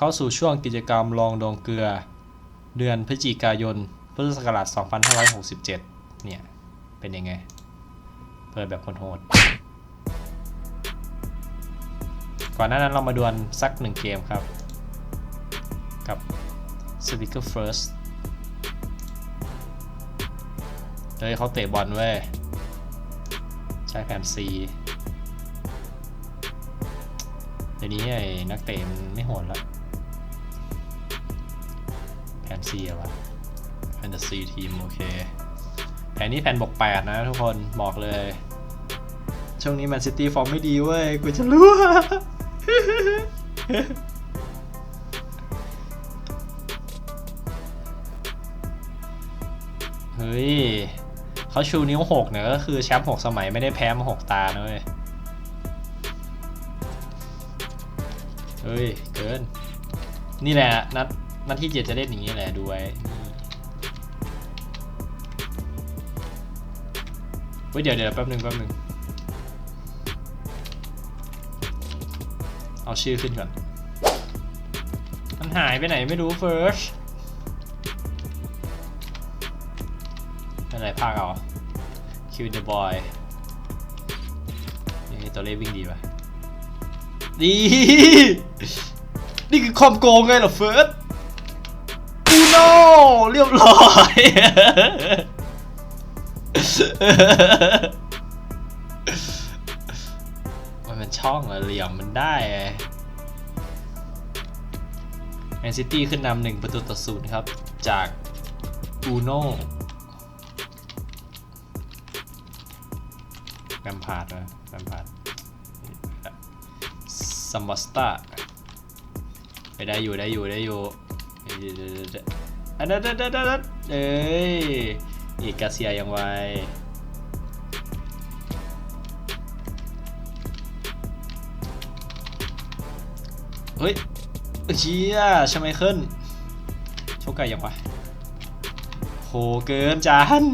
เข้าสู่ช่วงกิจกรรมลองดองเกลือ เดือนพฤศจิกายน พุทธศักราช 2567 เนี่ย เป็นยังไง เปิดแบบโหดก่อนหน้านั้นเรามาดวลสักหนึ่งเกมครับ กับ Speaker First เฮ้ยเขาเตะบอลเว้ย ใช้แผน C เดี๋ยวนี้ไอ้นักเตะมันไม่โหดแล้ว น C อะวะแผน C ทีม โอเค แผนนี้แผนบวก8นะทุกคน บอกเลย ช่วงนี้แมนซิตี้ฟอร์มไม่ดีเว้ย กูจะรู้เฮ้ยเขาชูนิ้วหกเนี่ยก็คือแชมป์หกสมัยไม่ได้แพ้มาหกตานะเว้ยเฮ้ย เกิน นี่แหละนัด นัดที่เจ็ดจะเล่นอย่างนี้แหละดูไว้นี่เฮ้ยเดี๋ยวเดี๋ยวแป๊บหนึงแป๊บหนึงเอาชื่อขึ้นก่อน มันหายไปไหนไม่รู้เฟิร์สอะไรภาคเอา คิวเดอะบอยนี่ตัวเลขวิ่งดีป่ะดี นี่คือความโกงไงเหรอเฟิร์ส เรียบร้อย มันเป็นช่องเหลี่ยมมันได้แมนซิตี้ขึ้นนำหนึ่งประตูต่อศูนย์ครับ จากอูโนแวมพาร์ดนะแวมพาร์ดซัมบัสตาไปได้อยู่ได้อยู่ได้อยู่ อันนั้นนั้นนั้นเอ้ยอีกกาเซียยังไวเฮ้ยเชี่ยชไมเคิลโชคไก่ยังวะโหเกินจาน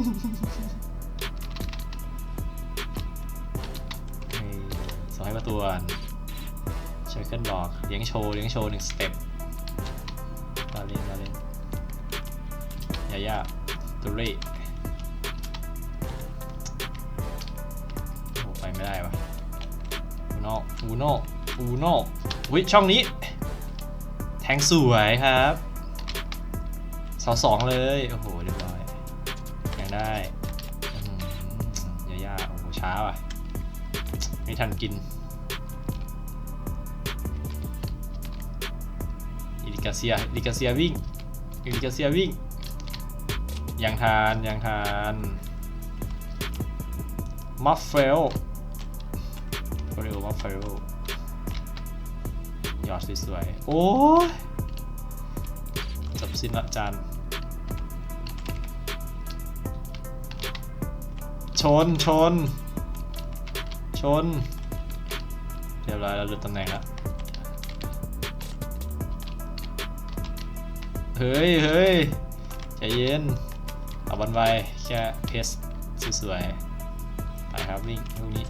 เฮ้สองให้ประตูก่อนชไมเคิลบอกเลี้ยงโชว์เลี้ยงโชว์หนึ่งสเต็ปมาเล่นมาเล่น ยายาตุเร่โอ้ไปไม่ได้วะอูโน่อูโน่อูโน่วิช่องนี้ แทงสวยครับสองสองเลย โอ้โหเรียบร้อยยังได้อื้อหือยาโอ้โหช้าว่ะไม่ทันกินอิลิกาเซียอิลิกาเซียวิ่งอิลิกาเซียวิ่ง ยังทานยังทานมัฟเฟลเร็วมัฟเฟลยอดสวยๆโอ้ยจบสิ้นละจานชนชน ชน เรียบร้อยเราหลุดตำแหน่งล้วเฮ้ยเฮ้ยใจเย็น เอาบอลไวแค่เพสสวยๆไปครับวิ่งลูกนี้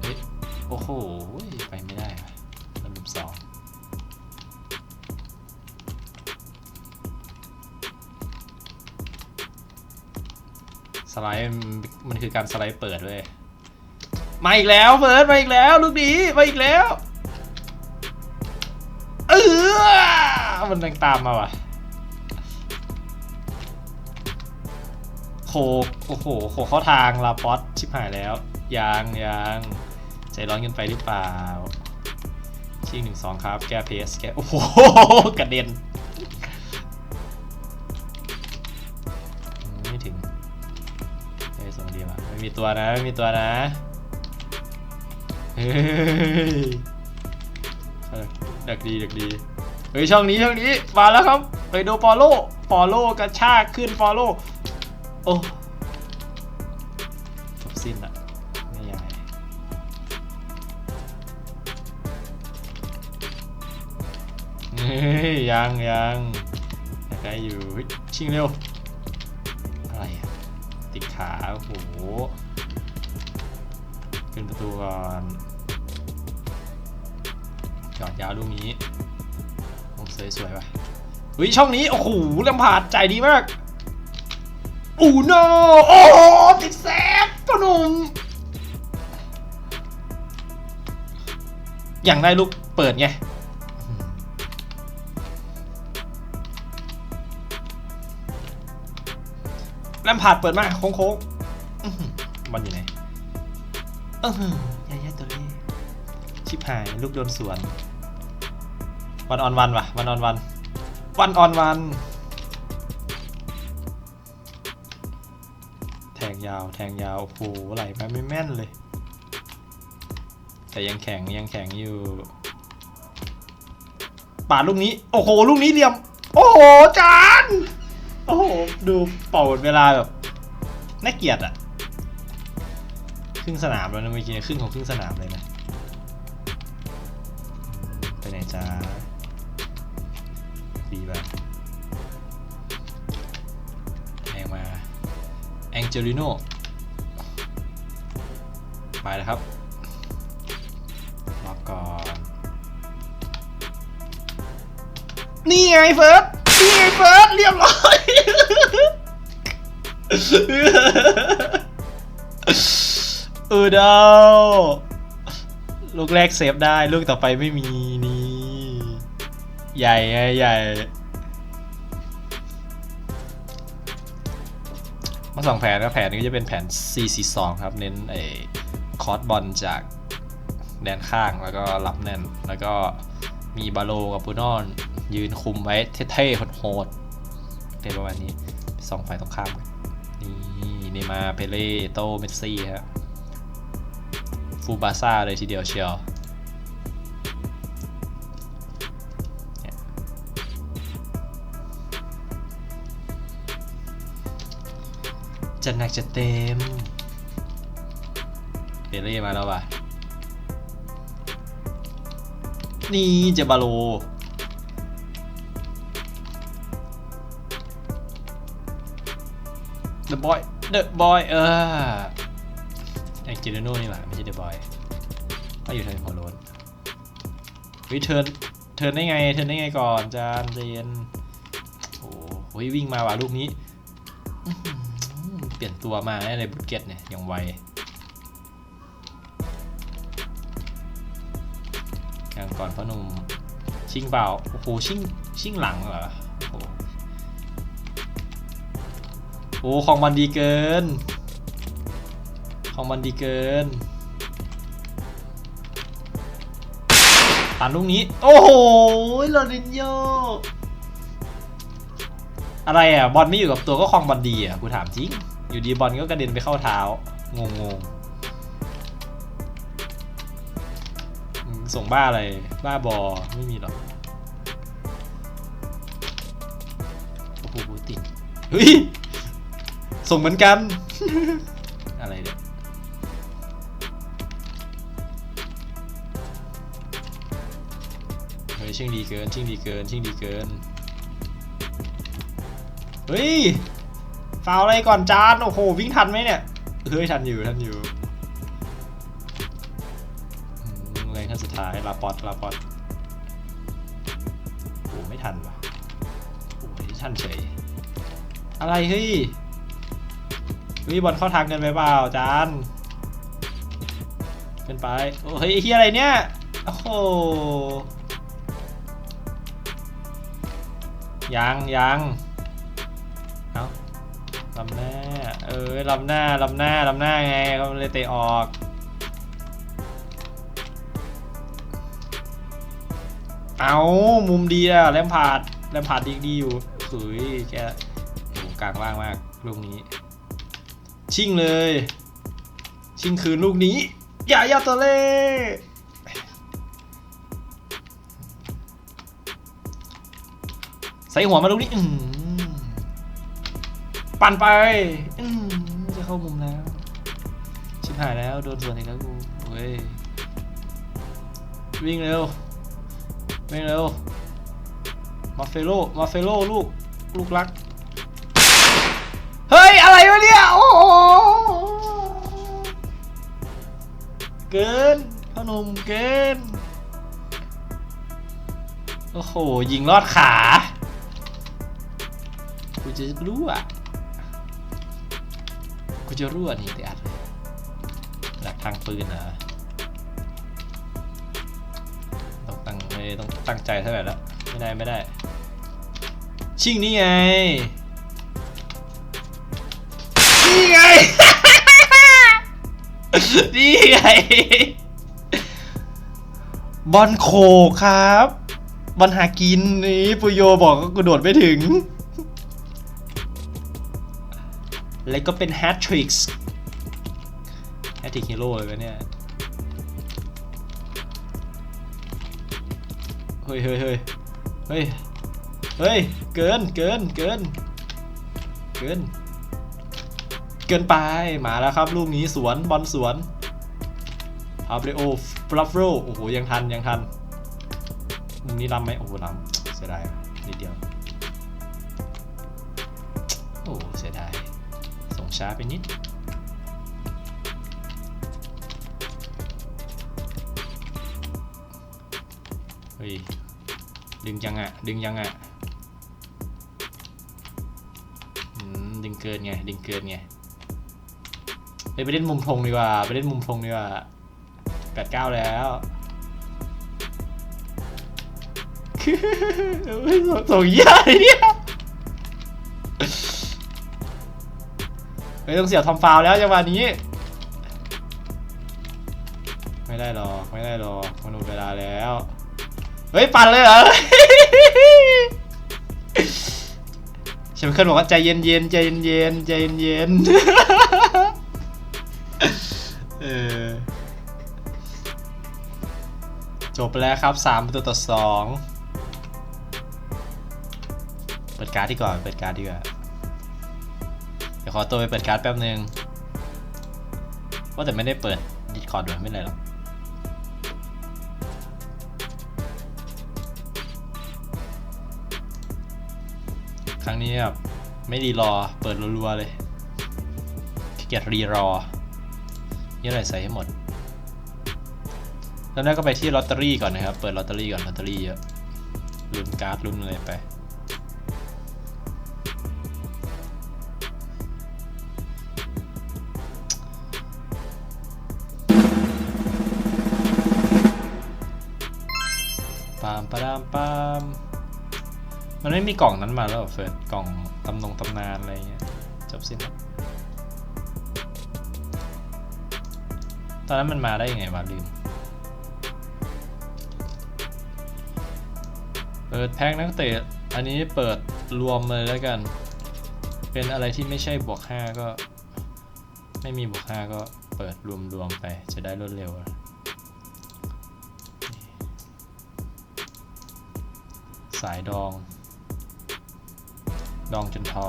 เฮ้ยโอ้โห ไปไม่ได้ลำดับสองสไลด์มันคือการสไลด์เปิดเว้ยมาอีกแล้วเฟิร์สมาอีกแล้วลูกนี้มาอีกแล้วเออมันยังตามมาว่ะ โคโอ้โหโคเข้าทางลาปอสชิบหายแล้วยางยางใจร้อนเกินไปหรือเปล่าชิงหนึ่งสองครับ แก้เพสแก้โอ้โหกระเด็นไม่ถึงเฮ้ยสองดีว่ะไม่มีตัวนะไม่มีตัวนะเฮ้ยดักดีดักดีเฮ้ยช่องนี้ช่องนี้มาแล้วครับไปดูฟอลโล่ฟอลโล่กระชากขึ้นฟอลโล่ โอ้จบสิ้นละไม่ใหญ่เฮ้ยยังยังยากได้อยู่เฮ้ยชิงเร็ว อะไรอะติดขาโอ้โหขึ้นประตูก่อนจอดยาวลูกนี้โอ้สวยสวยว่ะอุ้ยช่องนี้ โอ้โหลำผาดใจดีมาก อูโนโอ้โหติดแซฟพ่อหนุ่มอย่างได้ลูกเปิดไงแลมพาร์ดเปิดมาโค้งโค้งๆอื้อหือบอลอยู่ไหนเออหือยายาตัวเล่ชิบหายลูกโดนสวน วันออนวันวะวันออนวัน วันออนวัน งยาวแทงยาวโอ้โหไหลไปไม่แม่นเลย แต่ยังแข็งยังแข็งอยู่ปาดลูกนี้ โอ้โห ลูกนี้เหลี่ยม โอ้โห จาน โอ้โห ดูเป่าเวลาแบบน่าเกลียดอะครึ่งสนามแล้วนะเมื่อกี้ครึ่งของครึ่งสนามเลยนะไปไหนจ้าดีไปแองเจลิโนไปแล้วครับรอก่อน นี่ไงเฟิร์สนี่ไงเฟิร์สเรียบร้อยเออดาวลูกแรกเซฟได้ ลูกต่อไปไม่มีนี่ ใหญ่ไงใหญ่ สองแผนก็แผนนี้ก็จะเป็นแผน 4 4 2 ครับ เน้นไอ้คอร์สบอลจากแดนข้างแล้วก็รับแน่น แล้วก็มีบาโลกับปูนอน ยืนคุมไว้เท่ๆโหดๆเป็นประมาณนี้สองฝ่ายตรงข้ามกันนี่เนย์มาเปเล่โตเมสซี่ครับฟูบาซ่าเลยทีเดียวเชียว จะหนักจะเต็มเปเล่มาแล้วว่ะ นี่เจบาโล The Boy The Boy เออไอจิโนโน่นี่หว่าไม่ใช่ The Boy ก็อยู่ทางหัวโลนวิเทิร์นเทิร์นได้ไง เทิร์นได้ไงก่อนจานใจนโอ้โหวิ่งมาว่ะลูกนี้ เปลี่ยนตัวมาในบุตเก็ตเนี่ยอยังไวอยังก่อนพ่อหนุ่มชิงเปล่าโอ้โหชิงชิงหลังเหรอโอ้โหโอ้ของมันดีเกิน ของมันดีเกินตันลูกนี้ โอ้โหโรนินโยอะไรอะ บอลไม่อยู่กับตัวก็คลองบอลดีอะกูถามจริง อยู่ดีบอลก็กระเด็นไปเข้าเท้า งงงส่งบ้าอะไร บ้าบอ ไม่มีหรอก โอ้โหติดเฮ้ย ส่งเหมือนกัน อะไรเนี่ยเฮ้ยชิงดีเกิน ชิงดีเกิน ชิงดีเกิน เฮ้ย ฟาวอะไรก่อนจานโอ้โหวิ่งทันไหมเนี่ยเฮ้ยทันอยู่ทันอยู่อืมเลยขั้นสุดท้ายลาปอตลาปอตโอ้ไม่ทันว่ะโอ้ยทันเฉยอะไรเฮ้ยเฮ้ยบอลเข้าทางเกินไปเปล่าจานเป็นไปโอ้เฮ้ยไอ้เฮียอะไรเนี่ยโอ้โหยังยัง ออลำหน้าลำหน้าลำหน้าไงเขาเลยเตะออกเอามุมดีอะแลมพาดแลมพาดดีดีอยู่สุยแกกลางล่างมากลูกนี้ ชิงเลย ชิงคืนลูกนี้ อย่าอย่าตัวเล่ใส่หัวมาลูกนี้ปั่นไปอื เข้ามุมแล้ว ชิบหายแล้วโดนสวนอีกแล้วกูเว้ยวิ่งเร็ววิ่งเร็วมาเฟโลมาเฟโลลูกลูกรัก เฮ้ย อะไรวะเนี่ย โอ้โหเกินพนมเกิน โอ้โห ยิงลอดขา กูจะรั่วกู จะรั่วนี่แต่อัดเลยหลักทางปืนเหรอต้องตั้งไม่ต้องตั้งใจเท่าไหร่แล้วไม่ได้ไม่ได้ ชิงนี่ไงนี่ไงนี่ไง บอลโขกครับ บอลหากินนี่ปุโยบอกก็กูโดดไม่ถึง แล้วก็เป็นแฮตทริกส์แฮตทริกฮีโร่เลยวะเนี่ย เฮ้ยเฮ้ยเฮ้ยเฮ้ยเฮ้ย เกิน เกิน เกิน เกิน เกินไป มาแล้วครับ ลูกนี้สวน บอลสวนพาเบรโอฟลัฟโรโอ้โห ยังทัน ยังทันมุมนี้ล้ำไหมโอ้โหล้ำเสียดายนิดเดียว โอ้เสียดาย ส่งช้าไปนิด เฮ้ย ดึงยังอะดึงยังอะดึงเกินไง ดึงเกินไงไปเล่นมุมธงดีกว่า ไปเล่นมุมธงดีกว่าแปดเก้าแล้วเฮ้ยส่งส่งเหี้ยอะไรเนี่ย ฮ้ยต้องเสียทอมฟาวแล้วจังหวะนี้ ไม่ได้หรอกไม่ได้หรอกมันหมดเวลาแล้ว เฮ้ยปั่นเลยเหรอเชมเคิลบอกว่าใจเย็นเย็นใจเย็นเย็นใจเย็นเย็นจบแล้วครับ3ประตูต่อ2เปิดการ์ดดีกว่าเปิดการ์ดดีกว่า ดี๋ยวขอตัวไปเปิดการ์ดแป๊บนึงว่าแต่ไม่ได้เปิดดิสคอร์ดด้วยไม่เป็นไรหรอกครั้งนี้แบบไม่รีรอ เปิดรัวๆเลยขี้เกียจรีรอนี่อะไรใส่ให้หมดแล้วแรกก็ไปที่ลอตเตอรี่ก่อนนะครับ เปิดลอตเตอรี่ก่อนลอตเตอรี่เยอะลุ้นการ์ดลุ้นอะไรไป ปามปะดามปามมันไม่มีกล่องนั้นมาแล้วเหรอเฟิร์สกล่องตำนงตำนานอะไรเงี้ยจบสิ้นตอนนั้นมันมาได้ยังไงวะลืมเปิดแพ็กนักเตะอันนี้เปิดรวมเลยแล้วกัน เป็นอะไรที่ไม่ใช่บวก5ก็ ไม่มีบวก5ก็เปิดรวมๆไปจะได้รวดเร็ว สายดอง ดองจนท้อ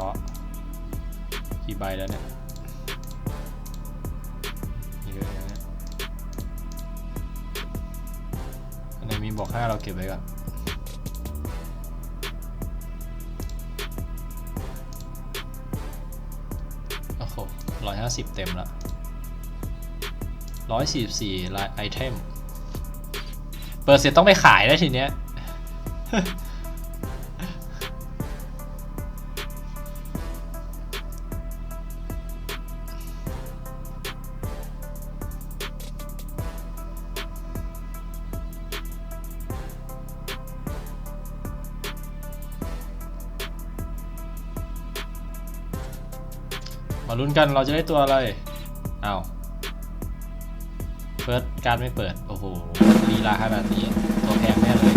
กี่ใบแล้วเนี่ยเยอะนะอันไหนมีบอกห้าเราเก็บไว้ก่อนโอ้โหร้อยห้าสิบเต็มละร้อยสี่สี่ลายไอเทม เปิดเสร็จต้องไปขายแล้วทีเนี้ย มาลุ้นกันเราจะได้ตัวอะไรเอาเฟิร์สการดไม่เปิด โอ้โหลีลาขนาดนี้ ตัวแพงแน่เลย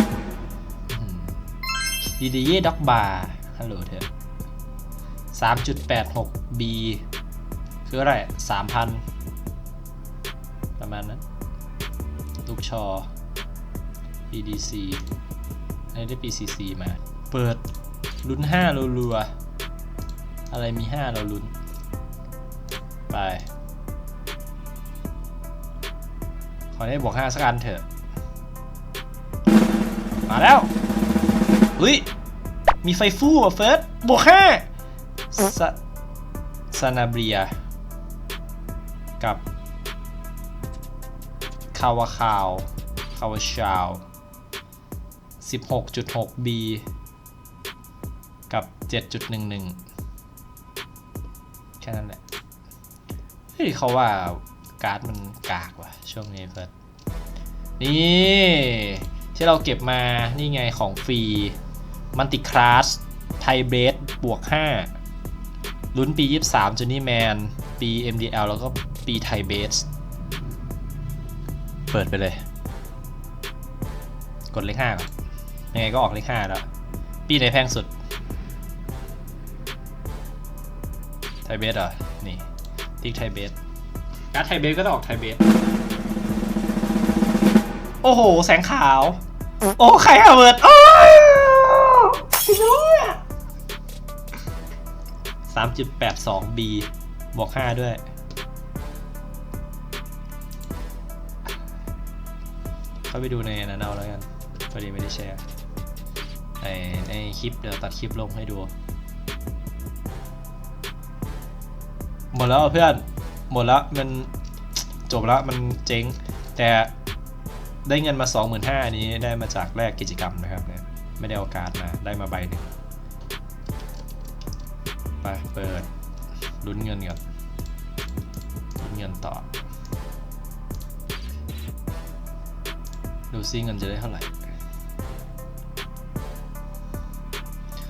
ดีดีเย่ด็อกบาร์ฮัลโหลเธอสามจุดแปดหกบีคืออะไรสามพันประมาณนั้นลูกชอ PDC อันนี้ได้ PCC มา เปิดลุ้น 5 รัวๆ อะไรมี 5 เราลุ้น ไป ขอให้บวก5สักอันเถอะ มาแล้วเฮ้ยมีไฟฟู่อะเฟิร์สบวก5ซาซานาเบีย กับ คาวาคาว คาวาชาว 16.6 B กับ 7.11 แค่นั้นแหละ ฮ้ยเขาว่าการ์ดมันกากว่ะช่วงนี้เพื่อนนี่ที่เราเก็บมานี่ไงของฟรีมันติคลาสไทเบสบวก 5 ลุ้นปี 23จูนี่แมน ปี MDL แล้วก็ปีไทเบสเปิดไปเลย กดเลข5ก่อนยังไงก็ออกเลข5แล้ว ปีไหนแพงสุด ไทเบสเหรอ ติ๊กไทเบสการ์ดไทเบสก็ต้องออกไทเบสโอ้โห แสงขาว โอ้ใครอะเบิร์ดโอ้สามจุดแปดสอง B บวกห้าด้วย เข้าไปดูในนั้นเอาแล้วกันพอดีไม่ได้แชร์ในในคลิปเดี๋ยวตัดคลิปลงให้ดู หมดแล้วเพื่อน หมดแล้วมันจบล้วมันเจ๊ง แต่ได้เงินมา 25,000อันนี้ได้มาจากแลกกิจกรรมนะครับเนี่ยไม่ได้เอาการ์ดมาได้มาใบหนึ่งไปเปิดลุ้นเงินก่อนลุ้นเงินต่อ ดูซิเงินจะได้เท่าไหร่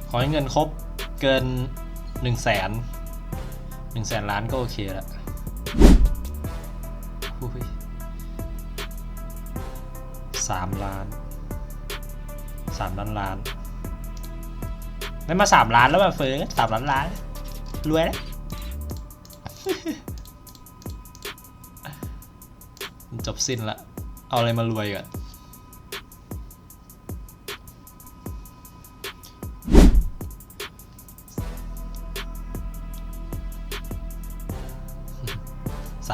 ขอให้เงินครบเกิน1 0 0 0 0แสน หนึ่งแสนล้านก็โอเคแล้วสามล้านสามล้านล้านได้มาสามล้านแล้วมาเฟิร์สสามล้านล้านรวยแล้วจบสิ้นละ เอาอะไรมารวยก่อน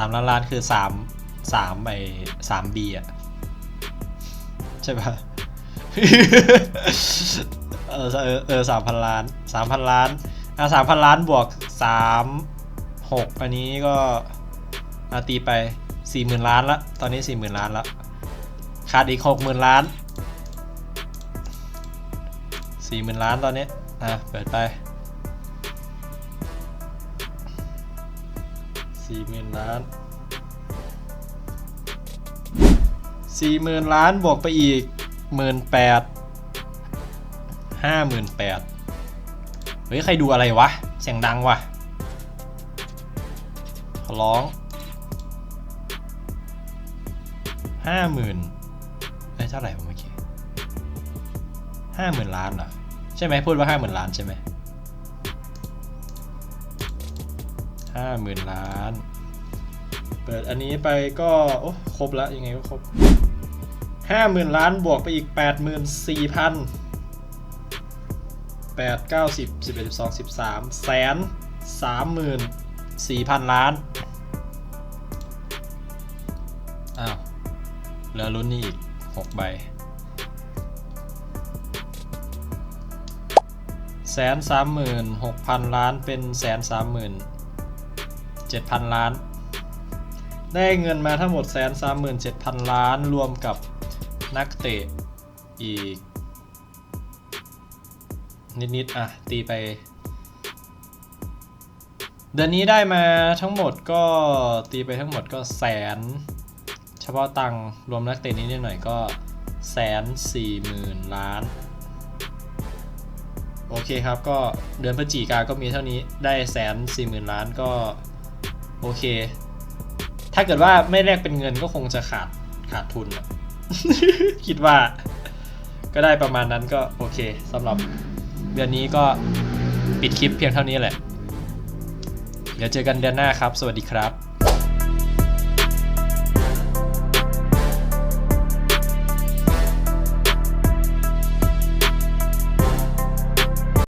ามล้านล้านคือสามสามไปสามบีอะ ใช่ปะเออเออสามพันล้านสามพันล้านอะสามพันล้านบวกสามหกอันนี้ก็อาตีไปสี่หมื่นล้านละตอนนี้สี่หมื่นล้านละขาดอีกหกหมื่นล้านสี่หมื่นล้านตอนนี้อะเปิดไป สี่หมื่นล้านสี่หมื่นล้านบวกไปอีกหมื่นแปดห้าหมื่นแปดเฮ้ย ใครดูอะไรวะ เสียงดังวะขอร้องห้าหมื่นเอ้ยเท่าไหร่วะเมื่อกี้ห้าหมื่นล้านเหรอ ใช่ไหมพูดว่าห้าหมื่นล้านใช่ไหม ห้าหมื่นล้าน เปิดอันนี้ไปก็ โอ้ครบแล้วยังไงก็ครบห้าหมื่นล้านบวกไปอีกแปดหมื่นสี่พันแปดเก้าสิบสิบเอ็ดสิบสองสิบสามแสนสามหมื่นสี่พันล้าน อ้าวเหลือลุ้นนี่อีกหกใบแสนสามหมื่นหกพันล้านเป็นแสนสามหมื่น เจ็ดพันล้าน ได้เงินมาทั้งหมดแสนสามหมื่นเจ็ดพันล้านรวมกับนักเตะอีก นิดๆอะ ตีไป เดือนนี้ได้มาทั้งหมดก็ตีไปทั้งหมดก็แสน เฉพาะตังรวมนักเตะนี้นิดหน่อยก็แสนสี่หมื่นล้าน โอเคครับก็เดือนพฤศจิกาก็มีเท่านี้ได้แสนสี่หมื่นล้านก็ โอเค ถ้าเกิดว่าไม่แลกเป็นเงินก็คงจะขาดขาดทุนอะคิดว่า ก็ได้ประมาณนั้นก็โอเคสำหรับเดือนนี้ก็ปิดคลิปเพียงเท่านี้แหละ เดี๋ยวเจอกันเดือนหน้าครับ สวัสดีครับ